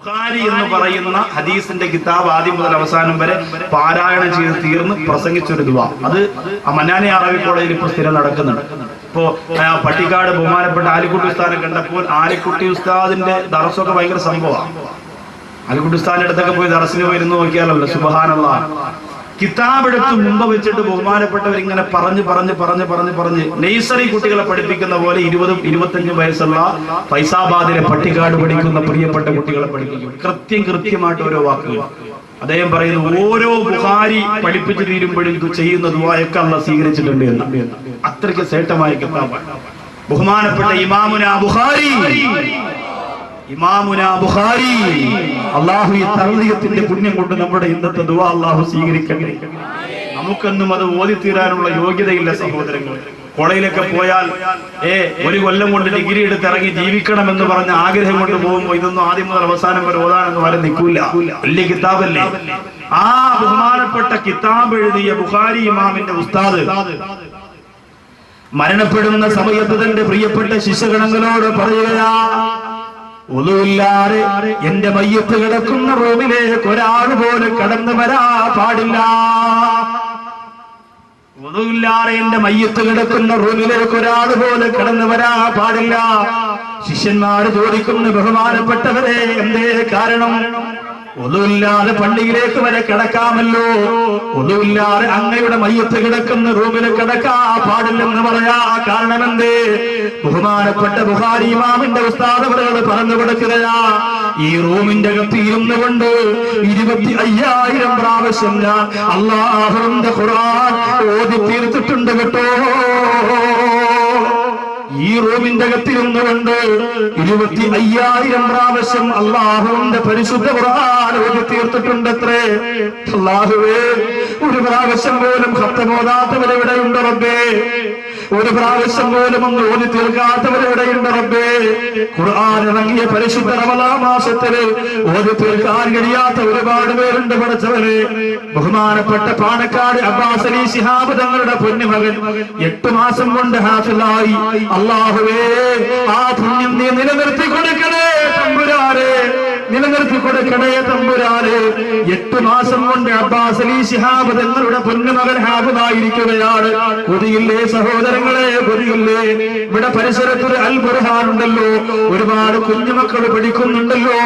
ബുഖാരി എന്ന് പറയുന്ന ഹദീസിന്റെ കിതാബ് ആദ്യം മുതൽ അവസാനം വരെ പാരായണം ചെയ്ത് തീർന്ന് പ്രസംഗിച്ചൊരു ദുവ അത് മന്നാനി അറബി കോളേജിൽ ഇപ്പോൾ സ്ഥിരം നടക്കുന്നുണ്ട്. ഇപ്പോ പട്ടിക്കാട് ബഹുമാനപ്പെട്ട ആലിക്കുട്ടി ഉസ്താദിനെ കണ്ടപ്പോൾ ആലിക്കുട്ടി ഉസ്താദിന്റെ ദറസൊക്കെ ഭയങ്കര സംഭവമാണ് ആലിക്കുട്ടി ഉസ്താദിന്റെ അടുത്തൊക്കെ പോയി ദറസിന് പോയിരുന്നു നോക്കിയാലല്ലോ സുബഹാനുള്ള കിതാബ് എടുത്ത് മുമ്പ് വെച്ചിട്ട് ബഹുമാനപ്പെട്ടവർ ഇങ്ങനെ പറഞ്ഞു പറഞ്ഞു പറഞ്ഞു പറഞ്ഞു പറഞ്ഞ് നെയ്സറി കുട്ടികളെ പഠിപ്പിക്കുന്ന പോലെ ഇരുപതും ഇരുപത്തഞ്ചും വയസ്സുള്ള ഫൈസാബാദിലെ പട്ടിക്കാട് പഠിക്കുന്ന പ്രിയപ്പെട്ട കുട്ടികളെ പഠിപ്പിക്കും. കൃത്യം കൃത്യമായിട്ട് ഓരോ വാക്കുകൾ. അദ്ദേഹം പറയുന്നു ഓരോ ബുഹാരി പഠിപ്പിച്ചു തീരുമ്പോഴും ചെയ്യുന്ന ദുവായൊക്കെ അല്ല സ്വീകരിച്ചിട്ടുണ്ട് എന്ന്. അത്രയ്ക്ക് ശ്രേഷ്ഠമായ കിതാബാണ്. ബഹുമാനപ്പെട്ട ഇമാമുന ബുഹാരി അള്ളാഹു പുണ്യം കൊണ്ട് നമ്മുടെ ഇന്നത്തെ ദുആ അള്ളാഹു സ്വീകരിക്കട്ടെ. നമുക്കൊന്നും അത് ഓതി തീരാനുള്ള യോഗ്യതയില്ല സഹോദരങ്ങൾ കോളേജിലൊക്കെ പോയാൽ ഏ ഒരു കൊല്ലം കൊണ്ട് ഡിഗ്രി എടുത്ത് ഇറങ്ങി ജീവിക്കണം എന്ന് പറഞ്ഞ ആഗ്രഹം കൊണ്ട് പോകുമ്പോൾ ഇതൊന്നും ആദ്യം മുതൽ അവസാനം വരെ ഓതാണെന്ന് വരെ നിൽക്കൂല. വലിയ കിതാബല്ലേ? ആ ബഹുമാനപ്പെട്ട കിതാബ് എഴുതിയ ബുഖാരി ഇമാമിന്റെ ഉസ്താദ്. മരണപ്പെടുന്ന സമയത്ത് തന്റെ പ്രിയപ്പെട്ട ശിശുഗണങ്ങളോട് പറയുകയാ ഒന്നുമില്ലാതെ എന്റെ മയ്യത്ത് കിടക്കുന്ന റൂമിലേക്ക് ഒരാൾ പോലും കടന്നു വരാ പാടില്ല. ഒന്നുമില്ലാതെ എന്റെ മയ്യത്ത് കിടക്കുന്ന റൂമിലേക്ക് ഒരാൾ പോലും കടന്നു വരാ പാടില്ല. ശിഷ്യന്മാര് ചോദിക്കുന്ന ബഹുമാനപ്പെട്ടവരെ എന്തേ കാരണം? ഒന്നുമില്ലാതെ പള്ളിയിലേക്ക് വരെ കിടക്കാമല്ലോ. ഒന്നുമില്ലാതെ അങ്ങയുടെ മയ്യത്ത് കിടക്കുന്ന റൂമിൽ കിടക്കാ പാടില്ലെന്ന് പറയാ. കാരണം എന്തേ ബഹുമാനപ്പെട്ട ബുഹാരി ഇമാമിന്റെ ഉസ്താദവറുകൾ പറഞ്ഞു കൊടുക്കുകയാ ഈ റൂമിന്റെ അകത്ത് ഇരുന്നു കൊണ്ട് ഇരുപത്തി അയ്യായിരം പ്രാവശ്യം ഞാൻ അള്ളാഹുന്റെ ഖുർആൻ ഓതി തീർത്തിട്ടുണ്ട് കേട്ടോ. ഈ റൂമിന്റെ അകത്തിരുന്നുകൊണ്ട് ഇരുപത്തി അയ്യായിരം പ്രാവശ്യം അള്ളാഹുവിന്റെ പരിശുദ്ധ ഖുർആൻ ഓതി തീർത്തിട്ടുണ്ടത്രേ. അള്ളാഹുവേ ഒരു പ്രാവശ്യം പോലും ഹത്തമോതാത്തവരെവിടെയുണ്ട് റബ്ബേ? ഒരു പ്രാവശ്യം പോലും ഒന്ന് ഓതി തീർക്കാത്തവരെവിടെയുണ്ട് റബ്ബേ. ഖുർആൻ ഇറങ്ങിയ പരിശുദ്ധ റമലാ മാസത്തിൽ ഓതി തീർക്കാൻ കഴിയാത്ത ഒരുപാട് പേരുണ്ട് പഠിച്ചവര്. ബഹുമാനപ്പെട്ട പാണക്കാട് അബ്ബാസ് അലി ശിഹാബ് തങ്ങളുടെ പൊന്നുമകൻ എട്ട് മാസം കൊണ്ട് ഹാഫിലായി അള്ളാഹുവേ ആ പുണ്യം നീ നിലനിർത്തി കൊടുക്കണേ തമ്പുരാരെ നിലനിർത്തി കൊടുക്കണേ തമ്പുരാനെ. എട്ട് മാസം കൊണ്ട് അബ്ബാസ് അലി ശിഹാബ് തങ്ങളുടെ പൊന്നുമകൻ ഹാബുതായിരിക്കുകയാണ് കൊതിയില്ലേ സഹോദരങ്ങളെ കൊതിയില്ലേ? ഇവിടെ പരിസരത്തൊരു ഒരു ബുർഹാൻ ഉണ്ടല്ലോ. ഒരുപാട് കുഞ്ഞുമക്കൾ പഠിക്കുന്നുണ്ടല്ലോ.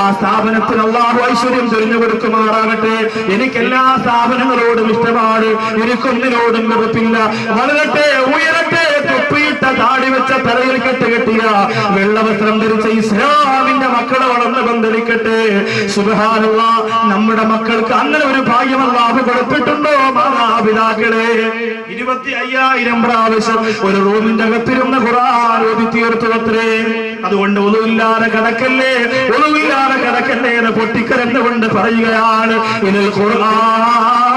ആ സ്ഥാപനത്തിന് അള്ളാഹു ഐശ്വര്യം തെരഞ്ഞു കൊടുക്കുമാറാകട്ടെ. എനിക്ക് എല്ലാ സ്ഥാപനങ്ങളോടും ഇഷ്ടമാണ്. എനിക്കൊന്നിനോടും വെറുപ്പില്ല. വളരട്ടെ ഉയരട്ടെ തൊപ്പിയിട്ട താടി വെച്ച തലയിൽ കെട്ട് കെട്ടിയ വെള്ളവസ്ത്രം ധരിച്ച ഇസ്ലാമിന്റെ മക്കളെ വളർന്ന് ബന്ധരിക്കട്ടെ സുബഹാനുള്ള നമ്മുടെ മക്കൾക്ക് അങ്ങനെ ഒരു ഭാഗ്യം അല്ലാഹു കൊടുത്തിട്ടുണ്ടോ മാതാപിതാക്കളെ? ഇരുപത്തി അയ്യായിരം പ്രാവശ്യം ഒരു റൂമിന്റെ അകത്തിരുന്ന ഖുർആൻ ഓതി തീർത്തുവത്രേ അതുകൊണ്ട് ഒന്നുമില്ലാതെ കടക്കല്ലേ ഒന്നുമില്ലാതെ കടക്കല്ലേ എന്ന് പൊട്ടിക്കരന്നുകൊണ്ട് പറയുകയാണ് ഇതിൽ ഖുർആൻ.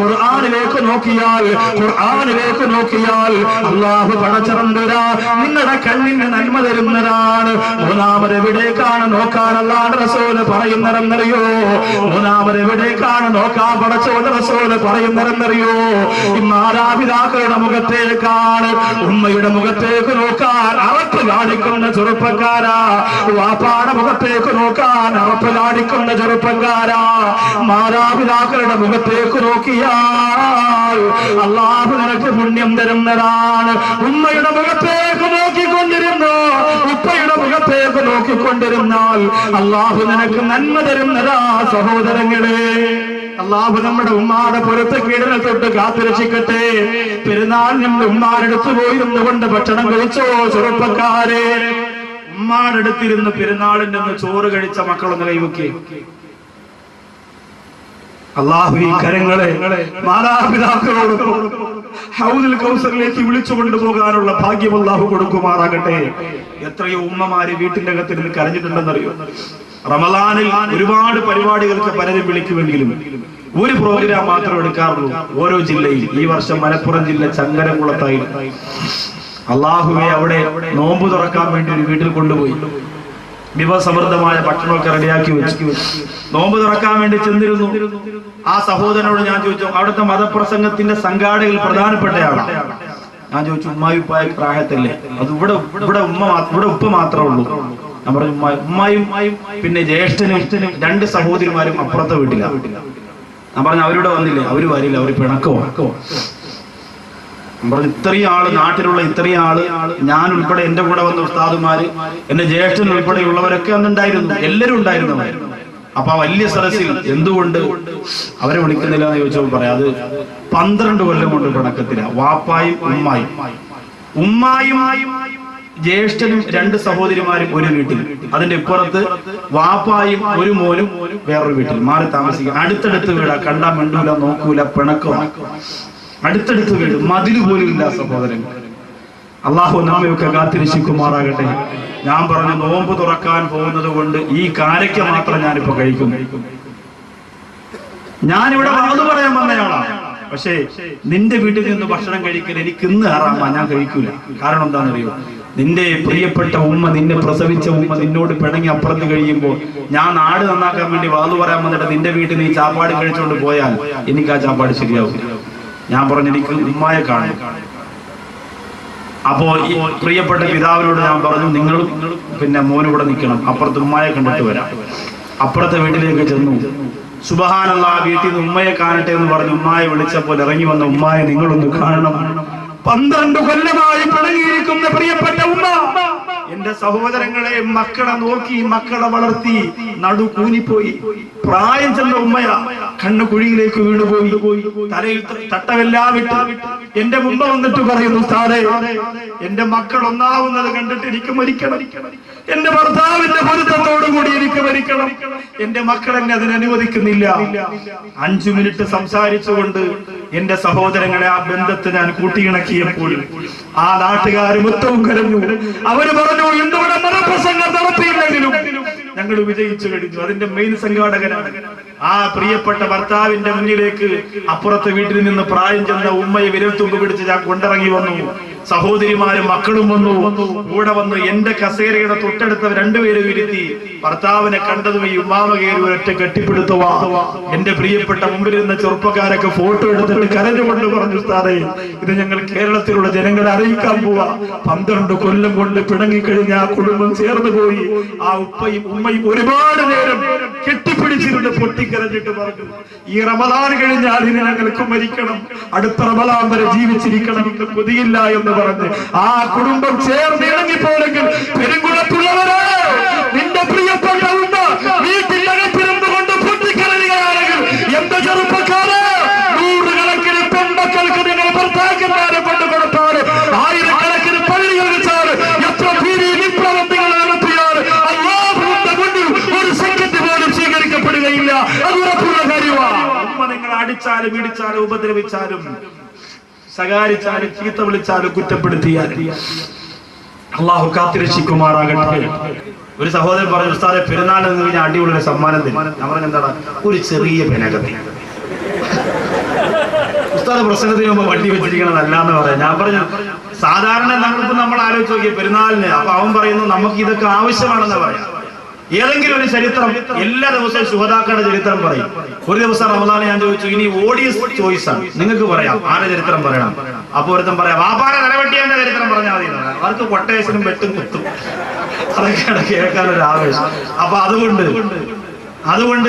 ഖുർആനിലേക്ക് നോക്കിയാൽ ഖുർആാനിലേക്ക് നോക്കിയാൽ അള്ളാഹു പടച്ചിറന്തരാ നിങ്ങളുടെ കണ്ണിന് നന്മ തരുന്നതാണ്. മൂന്നാമത് എവിടേക്കാണ് നോക്കാൻ അല്ലാണ്ട് റസോൽ പറയുന്നതെന്നറിയോ? മൂന്നാമത് എവിടേക്കാണ് നോക്കാൻ പടച്ചോട് റസോൽ പറയുന്നതെന്നറിയോ? ഈ മാതാപിതാക്കളുടെ മുഖത്തേക്കാണ് ഉമ്മയുടെ മുഖത്തേക്ക് നോക്കാൻ അറപ്പ് കാണിക്കുന്ന ചെറുപ്പക്കാരാ. വാപ്പാടെ മുഖത്തേക്ക് നോക്കാൻ അറപ്പ് കാണിക്കുന്ന ചെറുപ്പക്കാരാ. മാതാപിതാക്കളുടെ മുഖത്തേക്ക് നോക്കിയാൽ അള്ളാഹു നിനക്ക് പുണ്യം തരുന്നതാണ്. ഉമ്മയുടെ മുഖത്തേക്ക് നോക്കിക്കൊണ്ടിരുന്നു? ഉപ്പയുടെ മുഖത്തേക്ക് നോക്കിക്കൊണ്ടിരുന്നാൽ അള്ളാഹു നിനക്ക് നന്മ തരുന്നതാ സഹോദരങ്ങളെ. അള്ളാഹു നമ്മുടെ ഉമ്മാടെ പുറത്ത് കീടനെ തൊട്ട് കാത്തുരക്ഷിക്കട്ടെ. പെരുന്നാൾ നമ്മുടെ ഉമ്മാരെടുത്തു പോയിരുന്നു കൊണ്ട് ഭക്ഷണം കഴിച്ചോ ചെറുപ്പക്കാരെ? ഉമ്മാടെടുത്തിരുന്ന് പെരുന്നാളിന്റെ ചോറ് കഴിച്ച മക്കളൊന്ന് കൈവക്കി അള്ളാഹു ഈ കരങ്ങളെ മാതാപിതാക്കളോടൊപ്പം വിളിച്ചു കൊണ്ടുപോകാനുള്ള ഭാഗ്യം അള്ളാഹു കൊടുക്കുമാറാകട്ടെ. എത്രയോ ഉമ്മമാര് വീട്ടിന്റെ അകത്തിരുന്ന് കരഞ്ഞിട്ടുണ്ടെന്നറിയോ? റമദാനിൽ ഒരുപാട് പരിപാടികൾക്ക് പലരും വിളിക്കുമെങ്കിലും ഒരു പ്രോഗ്രാം മാത്രം എടുക്കാറുള്ളൂ ഓരോ ജില്ലയിൽ. ഈ വർഷം മലപ്പുറം ജില്ല ചങ്ങരംകുളത്തായി. അള്ളാഹുവെ അവിടെ നോമ്പ് തുറക്കാൻ വേണ്ടി ഒരു വീട്ടിൽ കൊണ്ടുപോയി. വിഭവസമൃദ്ധമായ ഭക്ഷണമൊക്കെ റെഡിയാക്കി വെച്ചു. നോമ്പ് തുറക്കാൻ വേണ്ടി ചെന്നിരുന്നു. ആ സഹോദരനോട് ഞാൻ ചോദിച്ചു അവിടുത്തെ മതപ്രസംഗത്തിന്റെ സംഘാടകയിൽ പ്രധാനപ്പെട്ടയാളാണ് ഞാൻ ചോദിച്ചു ഉമ്മായി പ്രായത്തല്ലേ അത് ഇവിടെ ഇവിടെ ഉമ്മ ഇവിടെ ഉപ്പ് മാത്രമേ ഉള്ളൂ. ഉമ്മ ഉമ്മായും പിന്നെ ജ്യേഷ്ഠനും രണ്ട് സഹോദരിമാരും അപ്പുറത്തെ വീട്ടില. ഞാൻ പറഞ്ഞു അവരിവിടെ വന്നില്ലേ? അവർ വരില്ല അവർ പിണക്കോ പറഞ്ഞു ഇത്രയും ആൾ നാട്ടിലുള്ള ഇത്രയും ആൾ ഞാൻ ഉൾപ്പെടെ എന്റെ കൂടെ വന്ന ഉസ്താദുമാര് എന്റെ ജ്യേഷ്ഠൻ ഉൾപ്പെടെയുള്ളവരൊക്കെ അന്നുണ്ടായിരുന്നു. എല്ലാവരും ഉണ്ടായിരുന്നു അപ്പൊ ആ വലിയ സദസ്സിൽ എന്തുകൊണ്ട് അവരെ വിളിക്കുന്നില്ല എന്ന് ചോദിച്ചപ്പോൾ പറയാം അത് പന്ത്രണ്ട് കൊല്ലം കൊണ്ട് പിണക്കത്തില്ല. വാപ്പായും ഉമ്മായും. ഉമ്മായും ജ്യേഷ്ഠനും രണ്ട് സഹോദരിമാരും ഒരു വീട്ടിൽ. അതിന്റെ ഇപ്പുറത്ത് വാപ്പായും ഒരു മോനും വേറൊരു വീട്ടിൽ. മാറി താമസിക്കും അടുത്തടുത്ത് വീടാ. കണ്ടാ മിണ്ടൂല നോക്കൂല പിണക്കോ അടുത്തടുത്ത് വീട്. മതിൽ പോലും ഇല്ല സഹോദരൻ. അള്ളാഹു നാമയൊക്കെ കാത്തിരക്ഷിക്കുമാറാകട്ടെ. ഞാൻ പറഞ്ഞു നോമ്പ് തുറക്കാൻ പോകുന്നത് കൊണ്ട് ഈ കാരയ്ക്ക മാത്രം ഞാനിപ്പോ കഴിക്കും. ഞാനിവിടെ വാത് പറയാൻ വന്നയാളാണ് പക്ഷേ നിന്റെ വീട്ടിൽ നിന്ന് ഭക്ഷണം കഴിക്കൽ എനിക്ക് ഇന്ന് ഹറാമാ. ഞാൻ കഴിക്കൂല. കാരണം എന്താണെന്നറിയോ? നിന്റെ പ്രിയപ്പെട്ട ഉമ്മ നിന്നെ പ്രസവിച്ച ഉമ്മ നിന്നോട് പിണങ്ങി അപ്പുറത്ത് കഴിയുമ്പോൾ ഞാൻ ആട് നന്നാക്കാൻ വേണ്ടി വാതു പറയാൻ വന്നിട്ട് നിന്റെ വീട്ടിൽ നീ ചാപ്പാട് കഴിച്ചുകൊണ്ട് പോയാൽ എനിക്ക് ആ ചാപ്പാട് ശരിയാവും. ഞാൻ പറഞ്ഞു എനിക്ക് ഉമ്മായെ കാണും അപ്പോ ഈ പ്രിയപ്പെട്ട പിതാവിനോട് ഞാൻ പറഞ്ഞു നിങ്ങളും പിന്നെ മോനിവിടെ നിൽക്കണം. അപ്പുറത്ത് ഉമ്മയെ കണ്ടിട്ട് വരാം. അപ്പുറത്തെ വീട്ടിലേക്ക് ചെന്നു. സുബഹാനുള്ള ആ വീട്ടിൽ നിന്ന് ഉമ്മയെ കാണട്ടെ എന്ന് പറഞ്ഞു ഉമ്മായെ വിളിച്ചപ്പോൾ ഇറങ്ങി വന്ന ഉമ്മായെ നിങ്ങളൊന്ന് കാണണം. പന്ത്രണ്ട് കൊല്ലമായി പിണങ്ങിയിരിക്കുന്ന പ്രിയപ്പെട്ട ഉമ്മ. എന്റെ സഹോദരങ്ങളെ മക്കളെ നോക്കി മക്കളെ വളർത്തി നടു കൂനിപ്പോയി. പ്രായം ചെന്ന ഉമ്മയ കണ്ണു കുഴിയിലേക്ക് വീണുപോയി. തലയിൽ തട്ടമെല്ലാം വിട്ട് എന്റെ മുമ്പ് വന്നിട്ട് പറയുന്നു സാറേ എന്റെ മക്കൾ ഒന്നാവുന്നത് കണ്ടിട്ട് എനിക്ക് മരിക്കണം. എന്റെ ഭർത്താവിന്റെ പൊരുത്തത്തോടു കൂടി എനിക്ക് മരിക്കണം. എന്റെ മക്കൾ എന്നെ അതിന് അനുവദിക്കുന്നില്ല. അഞ്ചു മിനിറ്റ് സംസാരിച്ചുകൊണ്ട് എന്റെ സഹോദരങ്ങളെ ആ ബന്ധത്തെ ഞാൻ കൂട്ടിയിണക്കിയപ്പോൾ ആ നാട്ടുകാർ മുത്തവും കരഞ്ഞു. അവർ പറഞ്ഞു എന്തുകൊണ്ട് മതപ്രസംഗം നടത്തിയില്ലെങ്കിലും ഞങ്ങൾ വിജയിച്ചു കഴിഞ്ഞു. അതിന്റെ മെയിൻ സംഘാടകനാണ്. ആ പ്രിയപ്പെട്ട ഭർത്താവിന്റെ മുന്നിലേക്ക് അപ്പുറത്തെ വീട്ടിൽ നിന്ന് പ്രായം ചെന്ന ഉമ്മയെ വിരൽ തുമ്പ് പിടിച്ച് ഞാൻ കൊണ്ടിറങ്ങി വന്നു. സഹോദരിമാരും മക്കളും വന്നു. കൂടെ വന്നു എന്റെ കസേരയുടെ തൊട്ടടുത്ത രണ്ടുപേരും ഇരുത്തി ഭർത്താവിനെ കണ്ടതും ഈ ഉമ്മാമ കയറി ഒരൊറ്റ കെട്ടിപ്പിടുത്തുവാ. എന്റെ പ്രിയപ്പെട്ട മുമ്പിൽ ഇരുന്ന ചെറുപ്പക്കാരൊക്കെ ഫോട്ടോ എടുത്തിട്ട് കരഞ്ഞുകൊണ്ട് പറഞ്ഞു സാറേ ഇത് ഞങ്ങൾ കേരളത്തിലുള്ള ജനങ്ങളെ അറിയിക്കാൻ പോവാ. പന്ത്രണ്ട് കൊല്ലം കൊണ്ട് പിണങ്ങിക്കഴിഞ്ഞ ആ കുടുംബം ചേർന്ന് പോയി. ആ ഉപ്പയും ഉമ്മയും ഒരുപാട് നേരം കെട്ടിപ്പിടിച്ചിരുന്ന് പൊട്ടിക്കരഞ്ഞിട്ട് പറഞ്ഞു. ഈ റമദാൻ കഴിഞ്ഞാൽ ഇനി ഞങ്ങൾക്ക് മരിക്കണം. അടുത്ത റമദാൻ വരെ ജീവിച്ചിരിക്കണം. എന്ന് കൊതിയില്ല എന്ന് പറഞ്ഞ് ആ കുടുംബം ചേർന്ന് ഇണങ്ങിപ്പോലെങ്കിൽ പെരുങ്കുളത്തുള്ളവരെ ഉറപ്പുള്ള കാര്യമാണ് ഉമ്മ നിങ്ങൾ അടിച്ചാലും ഇടിച്ചാലും ഉപദ്രവിച്ചാലും ശകാരിച്ചാലും ചീത്ത വിളിച്ചാലും കുറ്റപ്പെടുത്തിയാലും അള്ളാഹു കാത്തിരക്ഷിക്കുമാറാകട്ടെ. ഒരു സഹോദരൻ പറഞ്ഞു ഉസ്താദെ പെരുന്നാൾ എന്ന് കഴിഞ്ഞാൽ അടിപൊളി ഒരു സമ്മാനം തരും. പറഞ്ഞു എന്താണ് ഒരു ചെറിയ പെനകത്തി ഉസ്താദ് പ്രസംഗത്തിന് മുമ്പ് വണ്ടി വെച്ചിരിക്കണതല്ല എന്ന് പറയാം. ഞാൻ പറഞ്ഞു സാധാരണ നമ്മളിപ്പോ നമ്മൾ ആലോചിച്ച് നോക്കിയ പെരുന്നാളിന്. അപ്പൊ അവൻ പറയുന്നു നമുക്ക് ഇതൊക്കെ ആവശ്യമാണെന്ന് പറയാം. ഏതെങ്കിലും ഒരു ചരിത്രം എല്ലാ ദിവസവും ശുഹതാക്കളുടെ ചരിത്രം പറയും. ഒരു ദിവസം റമദാനെ ഞാൻ ചോദിച്ചു ഇനി ഓഡിയസ് ചോയ്സ് ആണ്. നിങ്ങൾക്ക് പറയാം ആരുടെ ചരിത്രം പറയണം? അപ്പൊ ഒരുത്തം പറയാം വാപ്പാരെ നിലവെട്ടിയന്റെ ചരിത്രം പറഞ്ഞാൽ മതി. അവർക്ക് കൊട്ടേഷനും വെട്ടും കുത്തും. അതൊക്കെയാണ് കേൾക്കാൻ ഒരു ആവേശം. അപ്പൊ അതുകൊണ്ട് അതുകൊണ്ട്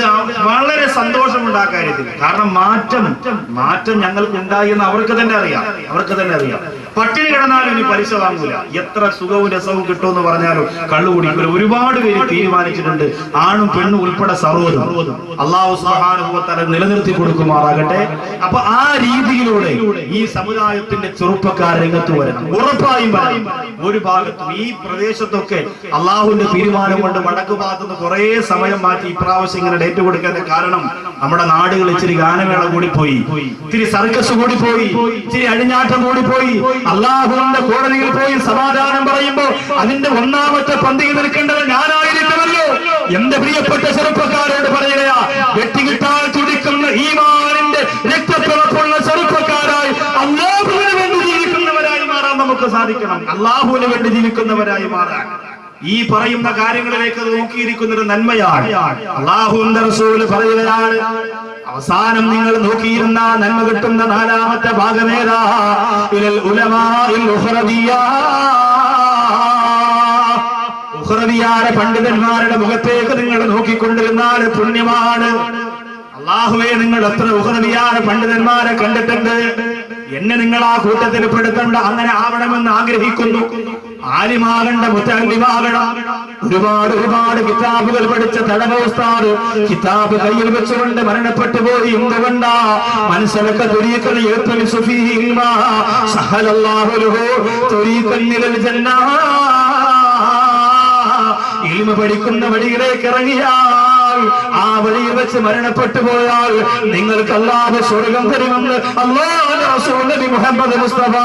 വളരെ സന്തോഷമുണ്ട് ആ കാര്യത്തിൽ കാരണം മാറ്റം മാറ്റം ഞങ്ങൾക്ക് ഉണ്ടായി എന്ന് അവർക്ക് തന്നെ അറിയാം. അവർക്ക് തന്നെ അറിയാം. പട്ടിണി കിടന്നാലും ഇനി പലിശ വാങ്ങൂല. എത്ര സുഖവും രസവും കിട്ടുമെന്ന് പറഞ്ഞാലും കള്ളു കുടിക്കൂല ഒരുപാട് പേര് തീരുമാനിച്ചിട്ടുണ്ട്. ആണും പെണ്ണും ഉൾപ്പെടെ സർവോദം അള്ളാഹു സുബ്ഹാനഹു നിലനിർത്തി കൊടുക്കുമാറാകട്ടെ. അപ്പൊ ആ രീതിയിലൂടെ ഈ സമുദായത്തിന്റെ ചെറുപ്പക്കാർ രംഗത്ത് വരണം. ഉറപ്പായും പറയും ഒരു ഭാഗത്തും ഈ പ്രദേശത്തൊക്കെ അള്ളാഹുവിന്റെ തീരുമാനം കൊണ്ട് വടക്ക് ഭാഗത്തുനിന്ന് കുറെ സമയം മാറ്റി ഇപ്രാവശ്യം ഇങ്ങനെ ഡേറ്റ് കൊടുക്കാൻ കാരണം നമ്മുടെ നാടുകൾ ഇച്ചിരി ഗാനമേള കൂടി പോയി ഇത്തിരി സർക്കസ് കൂടി പോയി ഇച്ചിരി അഴിഞ്ഞാട്ടം കൂടി പോയി അള്ളാഹുവിന്റെ കോടതിയിൽ പോയി സമാധാനം പറയുമ്പോൾ അതിന്റെ ഒന്നാമത്തെ പന്തിയിൽ നിൽക്കേണ്ടത് ഞാനായിരിക്കുമല്ലോ. എന്റെ പ്രിയപ്പെട്ട ചെറുപ്പക്കാരോട് പറയുകയാ വെട്ടികിട്ടാൻ തുടിക്കുന്ന ഈമാനിന്റെ രക്തപ്പിറപ്പുള്ള ചെറുപ്പക്കാരായി അള്ളാഹുവിന് വേണ്ടി ജീവിക്കുന്നവരായി മാറാൻ നമുക്ക് സാധിക്കണം. അള്ളാഹുവിന് വേണ്ടി ജീവിക്കുന്നവരായി മാറാൻ. ഈ പറയുന്ന കാര്യങ്ങളിലേക്ക് നോക്കിയിരിക്കുന്നൊരു നന്മയാണ്. അള്ളാഹുവിന്റെ റസൂൽ പറയുകയാണ് അവസാനം നിങ്ങൾ നോക്കിയിരുന്ന നന്മ കിട്ടുന്ന നാലാമത്തെ ഭാഗമേതാ? പണ്ഡിതന്മാരുടെ മുഖത്തേക്ക് നിങ്ങൾ നോക്കിക്കൊണ്ടിരുന്നാൽ പുണ്യമാണ്. അള്ളാഹുവെ നിങ്ങൾ എത്ര ഉഹദവിയാര പണ്ഡിതന്മാരെ കണ്ടിട്ടുണ്ട്? എന്നെ നിങ്ങൾ ആ കൂട്ടത്തിൽ പെടുത്തണ്ട അങ്ങനെ ആവണമെന്ന് ആഗ്രഹിക്കുന്നു. ആലിമാകണ്ട മുത്തല്ലിമാകണം ഒരുപാട് ഒരുപാട് കിതാബുകൾ പഠിച്ച തടവ കിതാബ് കയ്യിൽ വെച്ചുകൊണ്ട് മരണപ്പെട്ടു പോയി എന്തുകൊണ്ടാ? മനസ്സിലൊക്കെ തൊരീക്കൽ ജന്നാ. പഠിക്കുന്ന വഴിയിലേക്ക് ഇറങ്ങിയാൽ ആ വഴിയിൽ വെച്ച് മരണപ്പെട്ടു പോയാൽ നിങ്ങൾക്ക് അല്ലാതെ സ്വർഗം തരുമെന്ന് അല്ലാതെ മുഹമ്മദ് മുസ്തഫ